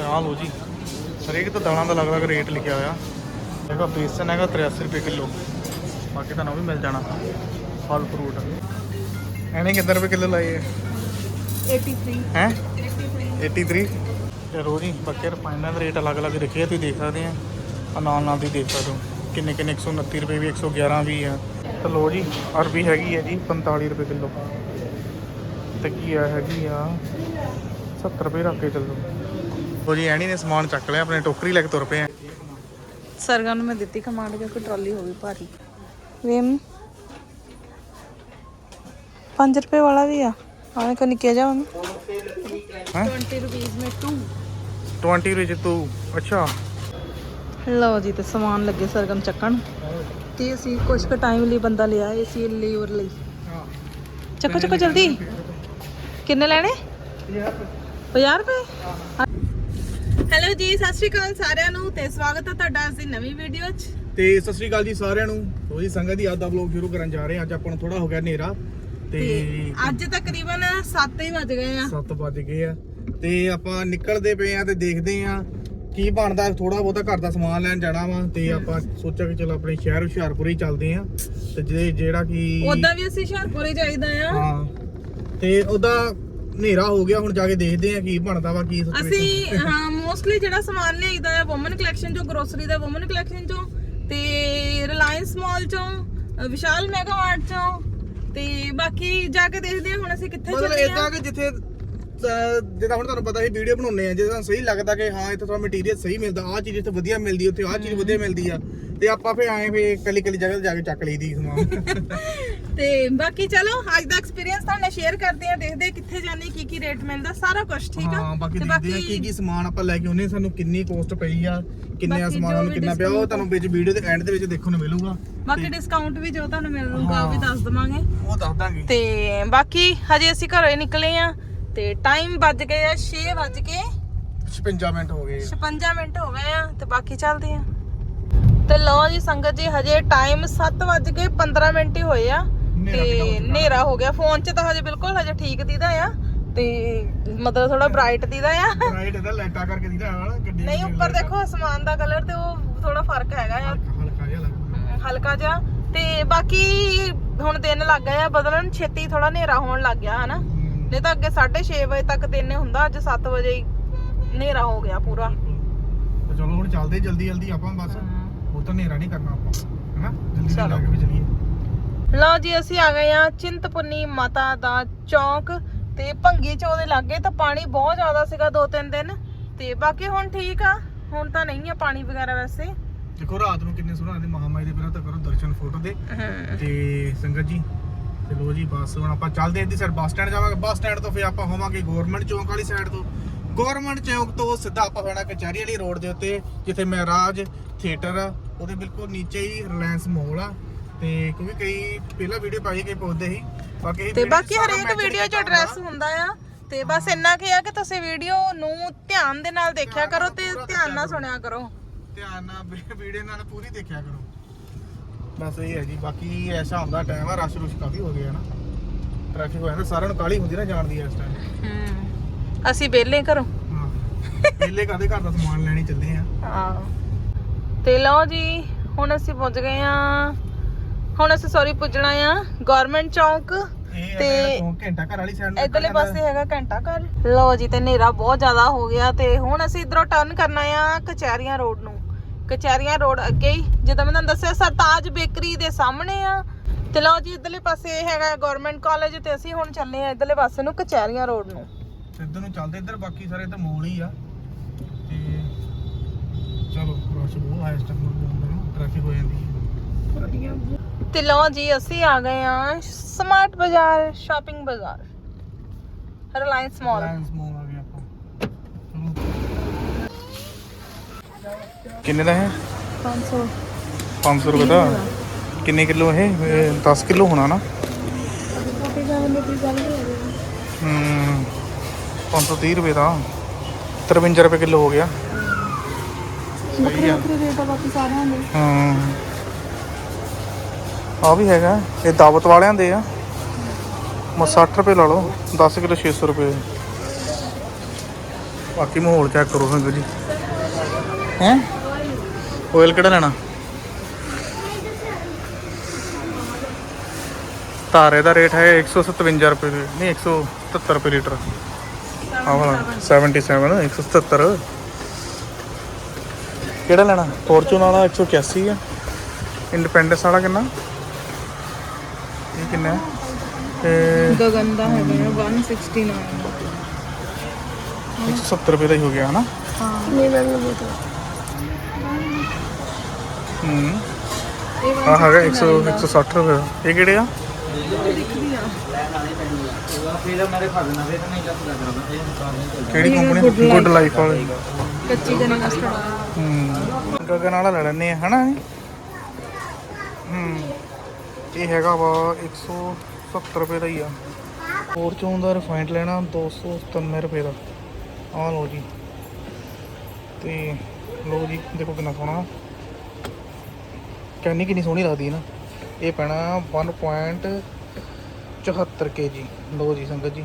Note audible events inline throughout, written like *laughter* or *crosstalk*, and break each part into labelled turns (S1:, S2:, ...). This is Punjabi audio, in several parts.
S1: ਤੇ ਆਹ ਲਓ ਜੀ। ਹਰੇਕ ਤਾਂ ਦਾਲਾਂ ਦਾ ਅਲੱਗ-ਅਲੱਗ ਰੇਟ ਲਿਖਿਆ ਹੋਇਆ। ਹੈਗਾ ਬੇਸਨ ਹੈਗਾ 83 ਰੁਪਏ ਕਿਲੋ। ਬਾਕੀ ਤੁਹਾਨੂੰ ਵੀ ਮਿਲ ਜਾਣਾ। ਫਲ ਫਰੂਟ। ਐਨੇ ਕਿੰਨੇ ਰੁਪਏ ਕਿਲੋ ਲਾਏ ਹੈ
S2: 83
S1: ਹੈ? 83 ਤੇ ਰੋਜ਼ ਬਾਕੀ ਰਿਫਾਈਨਾਂ ਦੇ ਰੇਟ ਅਲੱਗ-ਅਲੱਗ ਲਿਖੇ ਆ ਤੁਸੀਂ ਦੇਖ ਸਕਦੇ ਆ। ਆ ਨਾਲ ਨਾਲ ਤੁਸੀਂ ਦੇਖ ਸਕਦੇ ਹੋ। ਕਿੰਨੇ ਕਿੰਨੇ? 129 ਰੁਪਏ ਵੀ 111 ਵੀ ਆ। ਤੇ ਲੋ ਜੀ ਅਰਬੀ ਹੈਗੀ ਹੈ ਜੀ 45 ਰੁਪਏ ਕਿਲੋ। ਤੇ ਕੀ ਆ ਹੈਗੀ ਆ 70 ਰੁਪਏ ਰੱਖ ਕੇ ਚੱਲੋ। ਲੋ ਜੀ ਐਣੀ ਨੇ ਸਮਾਨ ਚੱਕ ਲਿਆ ਆਪਣੇ ਟੋਕਰੀ ਲੈ ਕੇ ਤੁਰ ਪਏ ਆ।
S2: ਸਰਗਨ ਨੂੰ ਮੈਂ ਦਿੱਤੀ ਕਮਾਂਡ ਕਿ ਟਰਾਲੀ ਹੋ ਗਈ ਭਾਰੀ। ਵੇਮ। 5 ਰੁਪਏ ਵਾਲਾ ਵੀ ਆ। ਆਵੇਂ ਕੋ ਨਿੱਕਿਆ ਜਾ
S1: ਹੈ?
S2: 20 ਰੁਪਏ ਮੇ 2
S1: 20 ਰੁਪਏ ਤੂੰ। ਅੱਛਾ।
S2: ਲਓ ਜੀ ਤੇ ਸਮਾਨ ਲੱਗੇ ਸਰਗਮ ਚੱਕਣ। ਤੇ ਅਸੀਂ ਕੁਝ ਕੁ ਟਾਈਮ ਲਈ ਬੰਦਾ ਲਿਆ ਏਸੀ ਲਈ ਔਰ ਲਈ। ਚੱਕੋ ਚੱਕੋ ਜਲਦੀ। ਕਿੰਨੇ ਲੈਣੇ? 50 ਰੁਪਏ? ਹੈਲੋ ਜੀ ਸਤਿ ਸ਼੍ਰੀ ਅਕਾਲ ਸਾਰਿਆਂ ਨੂੰ ਤੇ ਸਵਾਗਤ ਹੈ ਤੁਹਾਡਾ ਅੱਜ ਦੀ ਨਵੀਂ ਵੀਡੀਓ 'ਚ।
S1: ਤੇ ਸਤਿ ਸ੍ਰੀ ਅਕਾਲ ਜੀ ਸਾਰਿਆਂ ਨੂੰ। ਰੋਜੀ ਸੰਗਤ ਦੀ ਅੱਜ ਦਾ ਵਲੌਗ ਸ਼ੁਰੂ ਕਰਨ ਜਾ ਰਹੇ ਹਾਂ। ਅੱਜ ਆਪਾਂ ਨੂੰ ਥੋੜਾ ਹੋ ਗਿਆ ਹਨੇਰਾ ਤੇ
S2: ਤੇ ਅੱਜ ਤਕਰੀਬਨ 7 ਹੀ ਵੱਜ ਗਏ ਆ।
S1: 7 ਵੱਜ ਗਏ ਆ। ਤੇ ਆਪਾਂ ਨਿਕਲਦੇ ਪਏ ਆ ਤੇ ਦੇਖਦੇ ਆ ਕੀ ਬਣਦਾ ਥੋੜਾ ਬਹੁਤਾ ਘਰ ਦਾ ਸਮਾਨ ਲੈਣ ਜਾਣਾ ਵਾ ਤੇ ਆਪਾਂ ਸੋਚਿਆ ਕਿ ਚਲੋ ਆਪਣੇ ਸ਼ਹਿਰ ਹੁਸ਼ਿਆਰਪੁਰ ਹੀ ਚੱਲਦੇ ਆ ਤੇ ਜਿਹੜੇ ਜਿਹੜਾ ਕਿ
S2: ਉਦਾਂ ਵੀ ਅਸੀਂ ਹੁਸ਼ਿਆਰਪੁਰ ਹੀ ਜਾਈਦਾ ਆ।
S1: ਹਾਂ। ਤੇ ਉਹਦਾ ਹਨੇਰਾ ਹੋ ਗਿਆ ਹੁਣ ਜਾ ਕੇ ਦੇਖਦੇ ਆ ਕੀ ਬਣਦਾ ਵਾ ਕੀ।
S2: ਅਸੀਂ ਹਾਂ ਮੋਸਟਲੀ ਜਿਹੜਾ ਸਮਾਨ ਲਿਆਈਦਾ ਹੈ ਔਮਨ ਕਲੈਕਸ਼ਨ ਚੋਂ ਗਰੋਸਰੀ ਦਾ ਔਮਨ ਕਲੈਕਸ਼ਨ ਚੋਂ ਤੇ ਰਿਲਾਇੰਸ ਮਾਲ ਚੋਂ ਵਿਸ਼ਾਲ ਮੈਗਾ ਮਾਰਟ ਚੋਂ ਤੇ ਬਾਕੀ ਜਾ ਕੇ ਦੇਖਦੇ ਹਾਂ ਹੁਣ ਅਸੀਂ ਕਿੱਥੇ
S1: ਮਤਲਬ
S2: ਚੱਲੇ
S1: ਇਦਾਂ
S2: ਆ
S1: ਕਿ ਜਿੱਥੇ ਜਿੱਦਾਂ ਹੁਣ ਤੁਹਾਨੂੰ ਪਤਾ ਸੀ ਵੀਡੀਓ ਬਣਾਉਣੇ ਆ ਜੇ ਤੁਹਾਨੂੰ ਸਹੀ ਲੱਗਦਾ ਕਿ ਹਾਂ ਇੱਥੇ ਥੋੜਾ ਮਟੀਰੀਅਲ ਸਹੀ ਮਿਲਦਾ ਆਹ ਚੀਜ਼ ਇੱਥੇ ਵਧੀਆ ਮਿਲਦੀ ਉੱਥੇ ਆਹ ਚੀਜ਼ ਵਧੀਆ ਮਿਲਦੀ ਆ ਤੇ ਆਪਾਂ ਫੇ ਆਏ ਫੇ ਕੱਲੀ ਕੱਲੀ ਜਗ੍ਹਾ ਤੇ ਜਾ ਕੇ ਚੱਕ ਲਈਦੀ ਸਮਾਨ। *laughs*
S2: ਤੇ ਬਾਕੀ ਚਲੋ ਅੱਜ ਦਾ ਐਕਸਪੀਰੀਅੰਸ ਤੁਹਾਨੂੰ ਸ਼ੇਅਰ ਕਰਦੇ ਆ ਦੇਖਦੇ ਕਿੱਥੇ ਜਾਣੇ ਕੀ ਕੀ ਰੇਟ ਮਿਲਦਾ ਸਾਰਾ ਕੁਝ ਠੀਕ ਆ?
S1: ਹਾਂ ਬਾਕੀ
S2: ਤੇ
S1: ਦੇਖਦੇ ਆ ਕੀ ਕੀ ਸਮਾਨ ਆਪਾਂ ਲੈ ਕੇ ਆਉਨੇ ਸਾਨੂੰ ਕਿੰਨੀ ਕੋਸਟ ਪਈ ਆ ਕਿੰਨੇ ਸਮਾਨ ਨੂੰ ਕਿੰਨਾ ਪਿਆ ਉਹ ਤੁਹਾਨੂੰ ਵਿੱਚ ਵੀਡੀਓ ਦੇ ਐਂਡ ਦੇ ਵਿੱਚ ਦੇਖਣ ਨੂੰ ਮਿਲੂਗਾ।
S2: ਬਾਕੀ ਡਿਸਕਾਊਂਟ ਵੀ ਜੋ ਤੁਹਾਨੂੰ ਮਿਲੂਗਾ ਉਹ ਵੀ ਦੱਸ ਦਵਾਂਗੇ।
S1: ਉਹ ਦੱਸ ਦਾਂਗੇ।
S2: ਤੇ ਬਾਕੀ ਹਜੇ ਅਸੀਂ ਘਰੋਂ ਹੀ ਨਿਕਲੇ ਆ ਤੇ ਟਾਈਮ ਵੱਜ ਗਏ ਆ 6 ਵੱਜ ਕੇ
S1: 56 ਮਿੰਟ ਹੋ ਗਏ।
S2: 56 ਮਿੰਟ ਹੋ ਗਏ ਆ ਤੇ ਬਾਕੀ ਚੱਲਦੇ ਆ ਤੇ ਲਓ ਜੀ ਸੰਗਤ ਜੀ ਹਜੇ ਟਾਈਮ 7 ਵੱਜ ਕੇ 15 ਮਿੰਟ ਹੀ ਹੋਏ ਆ। ਤੇ ਹਨੇਰਾ ਹੋ ਗਿਆ। ਫੋਨ 'ਚ ਤਾਂ ਹਜੇ ਬਿਲਕੁਲ ਹਜੇ ਠੀਕ ਦੀਦਾ ਆ। ਤੇ ਮਤਲਬ ਥੋੜਾ ਬ੍ਰਾਈਟ ਦੀਦਾ ਆ।
S1: ਰਾਈਟ ਇਹਦਾ ਲਾਈਟਾਂ ਕਰਕੇ ਦੀਦਾ ਗੱਡੀ
S2: ਨਹੀਂ ਉੱਪਰ ਦੇਖੋ ਅਸਮਾਨ ਦਾ ਕਲਰ ਤੇ ਉਹ ਥੋੜਾ ਫ਼ਰਕ ਹੈਗਾ ਆ।
S1: ਹਲਕਾ ਜਿਹਾ ਲੱਗਦਾ।
S2: ਹਲਕਾ ਜਿਹਾ। ਤੇ ਬਾਕੀ ਹੁਣ ਦਿਨ ਲੱਗ ਗਿਆ ਬਦਲਣ ਛੇਤੀ ਥੋੜਾ ਹਨੇਰਾ ਹੋਣ ਲੱਗ ਗਿਆ ਹਨਾ। ਨਹੀਂ ਤਾਂ ਅੱਗੇ 6:30 ਵਜੇ ਤੱਕ ਦਿਨ ਹੁੰਦਾ ਅੱਜ 7 ਵਜੇ ਹਨੇਰਾ ਹੋ ਗਿਆ ਪੂਰਾ।
S1: ਚਲੋ ਹੁਣ ਚੱਲਦੇ ਜਲਦੀ ਜਲਦੀ ਆਪਾਂ ਬਸ। ਉਹ ਤਾਂ ਹਨੇਰਾ ਨਹੀਂ ਕਰਨਾ ਆਪਾਂ। ਹੈਨਾ? ਜਲਦੀ ਜਲਦੀ
S2: ਚਲੋ।
S1: ਲੱਗ ਵੀ ਚਲੀਏ।
S2: ਲਓ ਜੀ ਅਸੀਂ ਆ ਗਏ ਆ ਚਿੰਤਪੁਰਨੀ ਮਾਤਾ ਦਾ ਚੌਂਕ ਤੇ ਭੰਗੀ ਚੋ ਦੇ ਲਾਗੇ ਤਾਂ ਪਾਣੀ ਬਹੁਤ ਜ਼ਿਆਦਾ ਸੀਗਾ ਦੋ ਤਿੰਨ ਦਿਨ। ਤੇ ਬਾਕੀ ਹੁਣ ਠੀਕ ਆ ਹੁਣ ਤਾਂ ਨਹੀਂ ਆ ਪਾਣੀ ਵਗੈਰਾ ਵੈਸੇ।
S1: ਦੇਖੋ ਰਾਤ ਨੂੰ ਕਿੰਨੇ ਸੋਹਣੇ ਆਉਂਦੇ ਮਹਾਮਾਈ ਦੇ ਪਹਿਲਾਂ ਤਾਂ ਕਰੋ ਦਰਸ਼ਨ ਫੋਟੋ ਦੇ। ਤੇ ਸੰਗਤ ਜੀ ਤੇ ਲੋ ਜੀ ਬਸ ਹੁਣ ਆਪਾਂ ਚੱਲਦੇ ਦੀ ਸਾਈਡ ਬੱਸ ਸਟੈਂਡ ਜਾਵਾਂਗੇ। ਬੱਸ ਸਟੈਂਡ ਤੋਂ ਫਿਰ ਆਪਾਂ ਹੋਵਾਂਗੇ ਗਵਰਨਮੈਂਟ ਚੌਂਕ ਵਾਲੀ ਸਾਈਡ ਤੋਂ। ਗਵਰਨਮੈਂਟ ਚੌਂਕ ਤੋਂ ਸਿੱਧਾ ਆਪਾਂ ਹੋਣਾ ਕਚਹਿਰੀ ਵਾਲੀ ਰੋਡ ਦੇ ਉੱਤੇ ਜਿੱਥੇ ਮਹਾਰਾਜ ਥੀਏਟਰ ਆ ਉਹਦੇ ਬਿਲਕੁਲ ਨੀਚੇ ਹੀ ਰਿਲਾਇੰਸ ਮਾਲ ਆ। ਤੇ ਕਿਉਂਕਿ ਕਈ ਪਹਿਲਾਂ ਵੀਡੀਓ ਪਾਈ ਕਈ ਪੁੱਛਦੇ ਸੀ ਬਾਕੀ ਇਹ
S2: ਤੇ
S1: video
S2: ਬਾਕੀ
S1: ਸਾਰਾ
S2: ਹਰੇਕ ਵੀਡੀਓ 'ਚ
S1: ਕੀਤਾ
S2: ਐਡਰੈਸ
S1: ਹੁੰਦਾ।
S2: ਆ। ਤੇ ਬਸ ਇੰਨਾ ਕੀ ਆ ਕਿ ਤੁਸੀਂ ਵੀਡੀਓ ਨੂੰ ਧਿਆਨ ਦੇ ਨਾਲ ਦੇਖਿਆ ਕਰੋ ਤੇ ਧਿਆਨ ਨਾਲ ਸੁਣਿਆ ਕਰੋ।
S1: ਧਿਆਨ ਨਾਲ ਵੀਡੀਓ ਨਾਲ ਪੂਰੀ ਦੇਖਿਆ ਕਰੋ। ਬਸ ਇਹ ਹੈ ਜੀ ਬਾਕੀ ਐਸਾ ਹੁੰਦਾ ਟਾਈਮ ਆ ਰਸ਼ ਰੁਸ਼ ਕਾਫੀ ਹੋ ਗਿਆ ਨਾ। ਟ੍ਰੈਫਿਕ ਹੋ ਜਾਂਦਾ ਸਾਰਿਆਂ ਨੂੰ ਕਾਲੀ ਹੁੰਦੀ ਨਾ ਜਾਣ ਦੀ ਇਸ ਟਾਈਮ
S2: ਹੂੰ ਅਸੀਂ ਵਿਹਲੇ ਕਰੋ
S1: ਹਾਂ ਪਹਿਲੇ ਕਾਦੇ ਘਰ ਦਾ ਸਮਾਨ ਲੈਣੀ ਚੱਲੇ ਆ।
S2: ਹਾਂ। ਤੇ ਲਓ ਜੀ ਹੁਣ ਅਸੀਂ ਪਹੁੰਚ ਗਏ ਆ ਹੁਣ ਅਸੀਂ ਸੌਰੀ ਪੁੱਜਣਾ ਆ ਗਵਰਨਮੈਂਟ ਚੌਂਕ
S1: ਇਹ
S2: ਤੇ
S1: ਘੰਟਾ ਘਰ ਵਾਲੀ ਸਾਈਡ ਨੂੰ
S2: ਇਧਰਲੇ ਪਾਸੇ ਹੈਗਾ ਘੰਟਾ ਘਰ। ਲਓ ਜੀ ਤੇ ਹਨੇਰਾ ਬਹੁਤ ਜ਼ਿਆਦਾ ਹੋ ਗਿਆ ਤੇ ਹੁਣ ਅਸੀਂ ਇਧਰੋਂ ਟਰਨ ਕਰਨਾ ਆ ਕਚਹਿਰੀਆਂ ਰੋਡ ਨੂੰ। ਕਚਹਿਰੀਆਂ ਰੋਡ ਅੱਗੇ ਹੀ ਜਿੱਦਾਂ ਮੈਂ ਤੁਹਾਨੂੰ ਦੱਸਿਆ ਸਰਤਾਜ ਬੇਕਰੀ ਦੇ ਸਾਹਮਣੇ ਆ। ਤੇ ਲਓ ਜੀ ਇਧਰਲੇ ਪਾਸੇ ਹੈਗਾ ਗਵਰਨਮੈਂਟ ਕਾਲਜ ਤੇ ਅਸੀਂ ਹੁਣ ਚੱਲੇ ਆ ਇਧਰਲੇ ਪਾਸੇ ਨੂੰ ਕਚਹਿਰੀਆਂ ਰੋਡ ਨੂੰ।
S1: ਇੱਧਰ ਨੂੰ ਚੱਲਦੇ ਇੱਧਰ ਬਾਕੀ ਸਾਰੇ ਤਾਂ ਮੋਲ ਹੀ ਆ। ਤੇ ਚਲੋ ਰਸ਼ ਬਹੁਤ ਆ ਇਸ ਟਾਈਮ ਨੂੰ ਟ੍ਰੈਫਿਕ ਹੋ ਜਾਂਦੀ। ਹੈ
S2: ਤੇ ਲਓ ਜੀ ਅਸੀਂ ਆ ਗਏ ਆ ਸਮਾਰਟ ਬਾਜ਼ਾਰ ਸ਼ਾਪਿੰਗ ਬਾਜ਼ਾਰ ਰਿਲਾਇੰਸ ਮਾਲ
S1: ਰਿਲਾਇੰਸ ਮੋਲ ਆ ਗਿਆ ਆਪਾਂ ਕਿੰਨੇ ਦਾ ਹੈ
S2: 500
S1: 500 ਰੁਪਏ ਦਾ ਕਿੰਨੇ ਕਿਲੋ ਇਹ 10 ਕਿਲੋ ਹੋਣਾ ਨਾ ਹੂੰ 530 ਰੁਪਏ ਦਾ 53 ਰੁਪਏ ਕਿਲੋ ਹੋ ਗਿਆ ਸਹੀ ਆ
S2: ਰੇਟ ਆ ਬਾਕੀ ਸਾਰਿਆਂ ਦੇ
S1: ਹਾਂ ਆ ਵੀ ਹੈਗਾ। ਇਹ ਦਾਵਤ ਵਾਲਿਆਂ ਦੇ ਆ। ਮੈਂ 60 ਰੁਪਏ ਲਾ ਲਓ 10 ਕਿਲੋ 600 ਰੁਪਏ। ਬਾਕੀ ਮਾਹੌਲ ਚੈੱਕ ਕਰੋ ਸੰਗਤ ਜੀ। ਹੈ? ਆਇਲ ਕਿਹੜਾ ਲੈਣਾ? ਤਾਰੇ ਦਾ ਰੇਟ ਹੈ 157 ਰੁਪਏ ਦੇ- ਨਹੀਂ 177 ਰੁਪਏ ਲੀਟਰ। ਆਹ ਵਾਲਾ 77 177 ਕਿਹੜਾ ਲੈਣਾ? ਫੋਰਚੂਨ ਵਾਲਾ 181 ਹੈ ਇੰਡੀਪੈਂਡੈਂਸ ਵਾਲਾ ਕਿੰਨਾ? ਇਹ ਕਿੰਨਾ ਹੈ। ਤੇ
S2: ਗਗਨ ਦਾ ਹੈਗਾ 169
S1: 170 ਰੁਪਏ ਦਾ ਹੀ ਹੋ ਗਿਆ ਹਨਾ? ਹੂੰ। ਆ ਹੈਗਾ 100 160 ਰੁਪਏ ਦਾ। ਇਹ ਕਿਹੜੇ ਆ? ਕਿਹੜੀ ਕੰਪਨੀ ਗੁੱਡ ਲਾਈਫ ਵਾਲੀ।
S2: ਕੱਚੀ ਗਨੇ ਕਸਟਰਡ
S1: ਹੂੰ। ਗਗਨ ਵਾਲਾ ਲੈ ਲੈਣੇ ਆ ਹਨਾ? ਇਹ? ਹੂੰ। ਇਹ ਹੈਗਾ ਵਾ 170 ਰੁਪਏ ਦਾ ਹੀ ਆ। ਫੋਰਚੂਨ ਦਾ ਰਿਫਾਈਂਡ ਲੈਣਾ 297 ਰੁਪਏ ਦਾ। ਆਹ ਲਓ ਜੀ। ਤੇ ਲਓ ਜੀ, ਦੇਖੋ ਕਿੰਨਾ ਸੋਹਣਾ। ਕੈਨੀ ਕਿੰਨੀ ਸੋਹਣੀ ਲੱਗਦੀ ਹੈ ਨਾ। ਇਹ ਪੈਣਾ 1.74 ਕੇਜੀ। ਲਓ ਜੀ ਸੰਗਤ ਜੀ।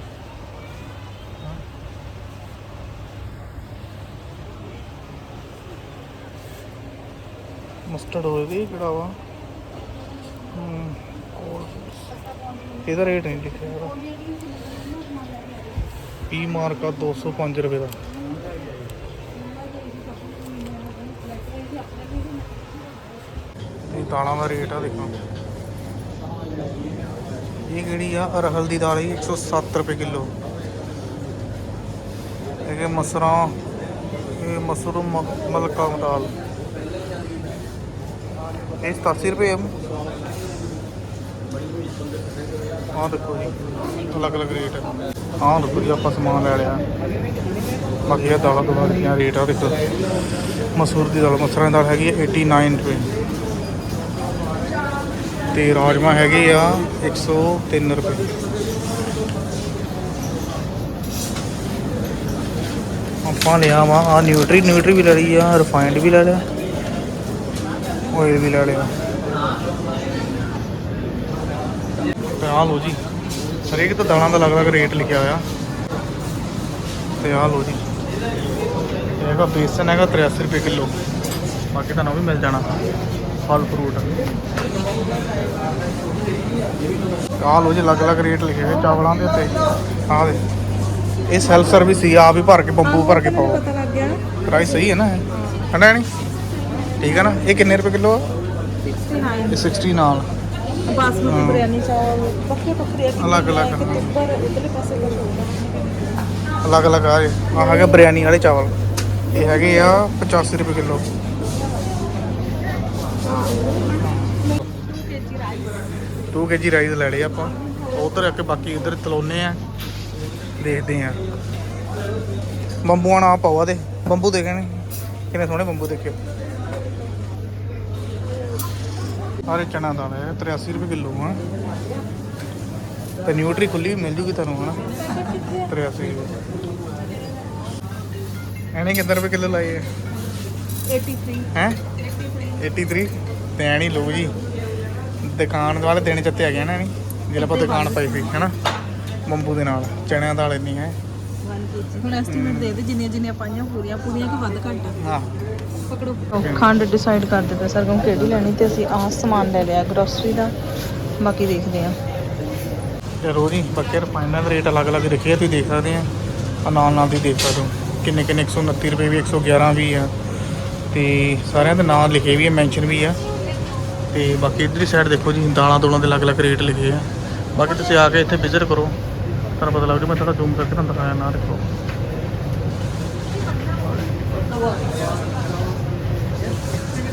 S1: ਮਸਟਰਡ ਹੋਏਗੀ ਕਿਹੜਾ ਵਾ? ਇਹਦਾ ਰੇਟ ਨਹੀਂ ਲਿਖਿਆ ਇਹਦਾ ਪੀ ਮਾਰਕਾ 205 ਰੁਪਏ ਦਾ। ਇਹ ਦਾਲਾਂ ਦਾ ਰੇਟ ਆ ਦੇਖੋ। ਇਹ ਕਿਹੜੀ ਆ? ਅਰਹਲ ਦੀ ਦਾਲ ਇਹ 107 ਰੁਪਏ ਕਿਲੋ। ਇਹ ਮਸਰਾਂ, ਇਹ ਮਸਰੂ ਮਲਕਾ ਦਾਲ। ਇਹ 87 ਰੁਪਏ ਆਹ ਦੇਖੋ ਜੀ ਅਲੱਗ ਅਲੱਗ ਰੇਟ ਹੈ ਆਹ ਦੇਖੋ ਜੀ, ਆਪਾਂ ਸਮਾਨ ਲੈ ਲਿਆ। ਬਾਕੀ ਇਹ ਦਾਲਾਂ ਦੋਲਾਂ ਦੀਆਂ ਰੇਟ ਆ ਦੇਖੋ ਮਸੂਰ ਦੀ ਦਾਲ, ਮਸਰਾਂ ਦੀ ਦਾਲ ਹੈਗੀ ਹੈ 89 ਰੁਪਏ। ਤੇ ਰਾਜਮਾ ਹੈਗੇ ਆ 103 ਰੁਪਏ। ਆਪਾਂ ਲਿਆ ਵਾ ਆ ਨਿਊਟਰੀ ਨਿਊਟਰੀ ਵੀ ਲੈ ਲਈ ਆ ਰਿਫਾਈਨਡ ਵੀ ਲੈ ਲਿਆ। ਆਇਲ ਵੀ ਲੈ ਲਿਆ। ਤੇ ਆਹ ਲਓ ਜੀ। ਹਰੇਕ ਤਾਂ ਦਾਲਾਂ ਦਾ ਅਲੱਗ-ਅਲੱਗ ਰੇਟ ਲਿਖਿਆ ਹੋਇਆ? ਤੇ ਆਹ ਲਓ ਜੀ। ਇਹ ਹੈਗਾ ਬੇਸਨ ਹੈਗਾ 83 ਰੁਪਏ ਕਿਲੋ। ਬਾਕੀ ਤੁਹਾਨੂੰ ਵੀ ਮਿਲ ਜਾਣਾ। ਫਲ ਫਰੂਟ। ਆਹ ਲਓ ਜੀ ਅਲੱਗ-ਅਲੱਗ ਰੇਟ ਲਿਖੇ ਹੋਏ ਚਾਵਲਾਂ ਦੇ ਉੱਤੇ। ਆਹ ਦੇ। ਇਹ ਸੈਲਫ ਸਰਵਿਸ ਹੀ ਆ ਆਪ ਹੀ ਭਰ ਕੇ ਬੰਬੂ ਭਰ ਕੇ ਪਾਓ।
S2: ਪਤਾ ਲੱਗ ਗਿਆ
S1: ਪ੍ਰਾਈਸ ਸਹੀ ਹੈ ਨਾ ਹਨਾ ਨਹੀਂ ਠੀਕ ਹੈ ਨਾ? ਇਹ ਕਿੰਨੇ ਰੁਪਏ ਕਿਲੋ ਆ?
S2: 69
S1: ਇਹ 60 ਨਾਲ।
S2: ਬਾਸਮਤੀ
S1: ਹਾਂ।
S2: ਬਿਰਿਆਨੀ ਚਾਵਲ ਵੱਖਰੇ ਵੱਖਰੇ
S1: ਅਲੱਗ ਅਲੱਗ, ਹਾਂ।
S2: ਇਧਰਲੇ ਪਾਸੇ ਕੁਝ ਹੋਊਗਾ
S1: ਅਲੱਗ-ਅਲੱਗ ਆ ਇਹ। ਆ ਹੈਗਾ ਬਿਰਿਆਨੀ ਵਾਲੇ ਚਾਵਲ। ਇਹ ਹੈਗੇ ਆ 85 ਰੁਪਏ ਕਿਲੋ। ਟੂ ਕੇਜੀ ਰਾਈਸ ਲੈ ਲਏ ਆਪਾਂ। ਉਧਰ ਆ ਕੇ ਬਾਕੀ ਇਧਰ ਤਲੋਨੇ ਆ। ਦੇਖਦੇ ਆ। ਬੰਬੂਆਂ ਨਾਲ ਪਾਵਾ ਦੇ ਬੰਬੂ ਦੇਖੇ ਨੇ ਕਿੰਨੇ ਸੋਹਣੇ ਬੰਬੂ ਦੇਖਿਓ ਸਾਰੇ ਚਨਾ ਦਾਲ ਹੈ 83 ਰੁਪਏ ਕਿਲੋ ਹਾਂ ਤੇ ਨਿਊਟਰੀ ਖੁੱਲੀ ਵੀ ਮਿਲ ਜੂਗੀ ਤੁਹਾਨੂੰ ਹਨਾ? 83 ਰੁਪਏ ਐਨੇ ਕਿੰਨੇ ਰੁਪਏ ਕਿਲੋ ਲਾਏ
S2: 83
S1: ਹੈ? 83 ਤੇ ਐਣੀ ਲਓ ਜੀ ਦੁਕਾਨ ਵਾਲੇ ਦਿਨ ਚੱਤੇ ਆ ਗਏ ਨਾ ਨਹੀਂ ਜਿਹੜਾ ਆਪਾਂ ਦੁਕਾਨ ਪਾਈ ਸੀ ਹੈਨਾ? ਬੰਬੂ ਦੇ ਨਾਲ ਚਣਿਆਂ ਦਾਲ ਇੰਨੀ ਹੈ।
S2: 1 kg ਹੁਣ ਐਸਟੀਮੇਟ ਦੇ ਦੇ ਜਿੰਨੀਆਂ ਜਿੰਨੀਆਂ ਪਾਈਆਂ ਪੂਰੀਆਂ ਪੂਰੀਆਂ ਕਿ ਵੱਧ ਘੱਟ?
S1: ਹਾਂ।
S2: ਪਕੜੋ। ਖੰਡ ਡਿਸਾਈਡ ਕਰ ਦਿੱਤਾ ਸਰਗਮ ਕਿਹੜੀ ਲੈਣੀ ਤੇ ਅਸੀਂ ਆਹ ਸਮਾਨ ਲੈ ਲਿਆ ਗਰੋਸਰੀ ਦਾ। ਬਾਕੀ ਦੇਖਦੇ ਆ
S1: ਤੇ ਰੋਜ਼ ਹੀ ਬਾਕੀ ਰਿਫਾਈਨਰ ਰੇਟ ਅਲੱਗ-ਅਲੱਗ ਲਿਖੇ ਤੁਸੀਂ ਦੇਖ ਸਕਦੇ ਆ। ਨਾਲ ਨਾਲ ਤੁਸੀਂ ਦੇਖ ਸਕਦੇ ਹੋ, ਕਿੰਨੇ ਕਿੰਨੇ 129 ਰੁਪਏ ਵੀ 111 ਵੀ ਆ। ਤੇ ਸਾਰਿਆਂ ਦੇ ਨਾਂ ਲਿਖੇ ਵੀ ਆ ਮੈਂਸ਼ਨ ਵੀ ਆ। ਤੇ ਬਾਕੀ ਇਧਰਲੀ ਸਾਈਡ ਦੇਖੋ ਜੀ, ਦਾਲਾਂ ਦੋਲਾਂ ਦੇ ਅਲੱਗ-ਅਲੱਗ ਰੇਟ ਲਿਖੇ ਆ। ਬਾਕੀ ਤੁਸੀਂ ਆ ਕੇ ਇੱਥੇ ਵਿਜ਼ਿਟ ਕਰੋ। ਤੁਹਾਨੂੰ ਪਤਾ ਲੱਗ ਜੂ, ਮੈਂ ਥੋੜਾ ਜ਼ੂਮ ਕਰਕੇ ਤੁਹਾਨੂੰ ਦਿਖਾਇਆ, ਨਾ ਦੇਖੋ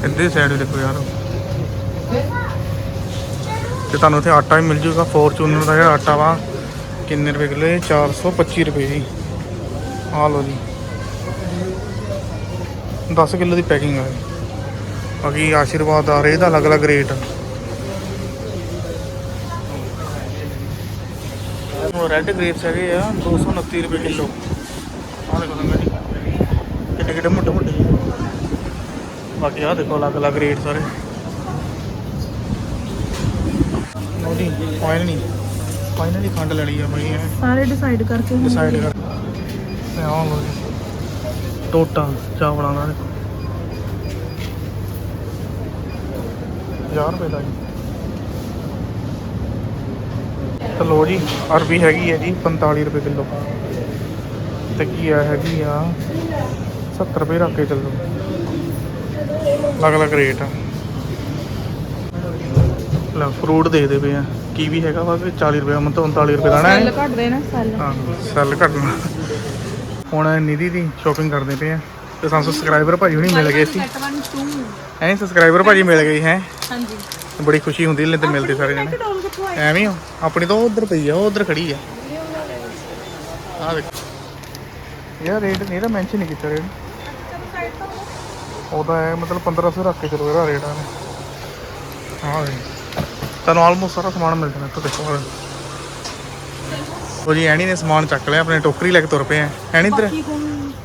S1: ਇੱਧਰ ਸਾਈਡ ਵੀ ਦੇਖੋ ਯਾਰ। ਤੇ ਤੁਹਾਨੂੰ ਇੱਥੇ ਆਟਾ ਵੀ ਮਿਲ ਜੂਗਾ ਫੋਰਚੂਨਰ ਦਾ ਜਿਹੜਾ ਆਟਾ ਵਾ, ਕਿੰਨੇ ਰੁਪਏ ਕਿਲੋ ਇਹ? 425 ਰੁਪਏ ਜੀ। ਆਹ ਲਓ ਜੀ। 10 ਕਿਲੋ ਦੀ ਪੈਕਿੰਗ ਆ ਇਹ। ਬਾਕੀ ਆਸ਼ੀਰਵਾਦ ਆ ਰਹੇ ਦਾ ਅਲੱਗ-ਅਲੱਗ ਰੇਟ ਰੈੱਡ ਗ੍ਰੇਪਸ ਹੈਗੇ ਆ 229 ਰੁਪਏ ਕਿਲੋ। ਆਹ ਦੇਖੋ ਸੰਗਤ ਜੀ। ਕਿੱਡੇ ਕਿੱਡੇ ਮੋਟੇ ਮੋਟੇ ਬਾਕੀ ਆਹ ਦੇਖੋ ਅਲੱਗ-ਅਲੱਗ ਰੇਟ ਸਾਰੇ। ਉਹਦੀ ਫਾਈਨਲੀ ਫਾਈਨਲੀ ਖੰਡ ਲੈਣੀ ਆ ਬਈ ਇਹ।
S2: ਸਾਰੇ ਡਿਸਾਈਡ ਕਰਕੇ
S1: ਡਿਸਾਈਡ ਕਰ। ਤੇ ਆਹ ਲਓ ਜੀ ਟੋਟਾ ਚਾਵਲਾਂ ਦਾ ਦੇਖੋ 1000 ਰੁਪਏ ਦਾ ਜੀ। ਤਾਂ ਲੋ ਜੀ ਅਰਬੀ ਹੈਗੀ ਹੈ ਜੀ 45 ਰੁਪਏ ਕਿਲੋ। ਤੇ ਘੀਆ ਹੈਗੀ ਆ 70 ਰੁਪਏ ਰੱਖ ਕੇ ਚੱਲੋ। ਅਲੱਗ ਅਲੱਗ ਰੇਟ ਆ। ਲੈ ਫਰੂਟ ਦੇ ਦੇ ਪਏ ਆ। ਕੀ ਵੀ ਹੈਗਾ ਵਾ ਕਿ 40 ਰੁਪਏ ਮਤਲਬ 39 ਰੁਪਏ ਦਾ ਨਾ
S2: ਸੈੱਲ
S1: ਇਹ?
S2: ਘਟਦੇ ਨਾ ਸੈੱਲ।
S1: ਹਾਂ ਸੈੱਲ ਘਟਣਾ। ਹੁਣ ਨਿਧੀ ਦੀ ਸ਼ਾਪਿੰਗ ਕਰਦੇ ਪਏ ਆ। ਤੇ ਸਾਨੂੰ ਸਬਸਕ੍ਰਾਈਬਰ ਭਾਜੀ ਹੁਣੀ ਮਿਲ ਗਏ ਸੀ।
S2: ਸੈਟ 1 2
S1: ਐਂ ਸਬਸਕ੍ਰਾਈਬਰ ਭਾਜੀ ਮਿਲ ਗਏ ਹੈ?
S2: ਹਾਂਜੀ।
S1: ਬੜੀ ਖੁਸ਼ੀ ਹੁੰਦੀ ਲੈ ਤੇ ਮਿਲਦੇ ਸਾਰੇ ਜਣੇ। ਐਵੇਂ ਹੀ ਆਪਣੀ ਤਾਂ ਉਧਰ ਪਈ ਆ ਉਹ ਉਧਰ ਖੜੀ ਆ। ਆ ਦੇਖ। ਯਾਰ ਰੇਟ ਨਹੀਂ ਇਹਦਾ ਮੈਂਸ਼ਨ ਨਹੀਂ ਕੀਤਾ ਰੇਟ ਉਹਦਾ ਹੈ ਮਤਲਬ 1500 ਰੱਖ ਕੇ ਚਲੋ ਇਹਦਾ ਰੇਟ ਆ ਹਾਂ ਜੀ ਤੁਹਾਨੂੰ ਆਲਮੋਸਟ ਸਾਰਾ ਸਮਾਨ ਮਿਲ ਜਾਣਾ ਇੱਥੋਂ ਦੇਖੋ ਉਹ ਜੀ ਐਣੀ ਨੇ ਸਮਾਨ ਚੱਕ ਲਿਆ ਆਪਣੇ ਟੋਕਰੀ ਲੈ ਕੇ ਤੁਰ ਪਏ ਆ। ਐਣੀ ਇੱਧਰ।